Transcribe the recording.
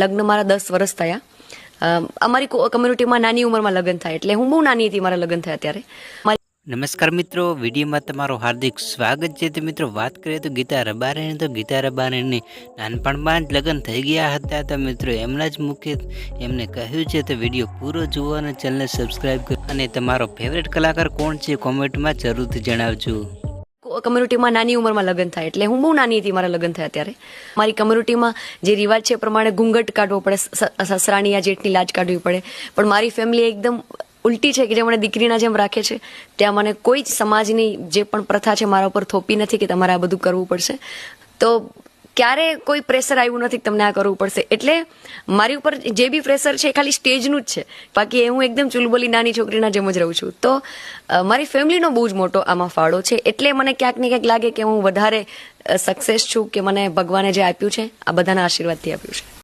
લગ્ન મારા દસ વર્ષ થયા. અમારી કમ્યુનિટીમાં નાની ઉંમરમાં લગ્ન થાય એટલે હું બહુ નાની હતી મારા લગ્ન થયા ત્યારે. નમસ્કાર મિત્રો, વિડીયોમાં તમારું હાર્દિક સ્વાગત છે. તો મિત્રો, વાત કરીએ તો ગીતા રબારેની. તો ગીતા રબારેની નાનપણમાં જ લગ્ન થઈ ગયા હતા. તો મિત્રો, એમના જ મુખ્ય એમને કહ્યું છે તો વીડિયો પૂરો જુઓ અને ચેનલને સબસ્ક્રાઈબ કરો. અને તમારો ફેવરેટ કલાકાર કોણ છે? કોમેન્ટમાં જરૂરથી જણાવજો. કમ્યુનિટીમાં નાની ઉંમરમાં લગ્ન થાય. એટલે હું બહુ નાની હતી, મારા લગ્ન થયા ત્યારે. મારી કમ્યુનિટીમાં જે રિવાજ છે એ પ્રમાણે ઘૂંઘટ કાઢવો પડે સસરાની યા જેઠની લાજ કાઢવી પડે. પણ મારી ફેમિલી એકદમ ઉલટી છે કે જે મને દીકરીના જેમ રાખે છે. ત્યાં મને કોઈ જ સમાજની જે પણ પ્રથા છે મારા ઉપર થોપી નથી કે તમારે આ બધું કરવું પડશે. તો ક્યારે કોઈ પ્રેશર આવ્યું નથી તમને આ કરવું પડશે? એટલે મારી ઉપર જે બી પ્રેશર છે ખાલી સ્ટેજનું જ છે. બાકી એ હું એકદમ ચુલબોલી નાની છોકરીના જેમ જ રહું છું. તો મારી ફેમિલીનો બહુ જ મોટો આમાં ફાળો છે. એટલે મને ક્યાંક ને ક્યાંક લાગે કે હું વધારે સક્સેસ છું કે મને ભગવાને જે આપ્યું છે, આ બધાના આશીર્વાદથી આપ્યું છે.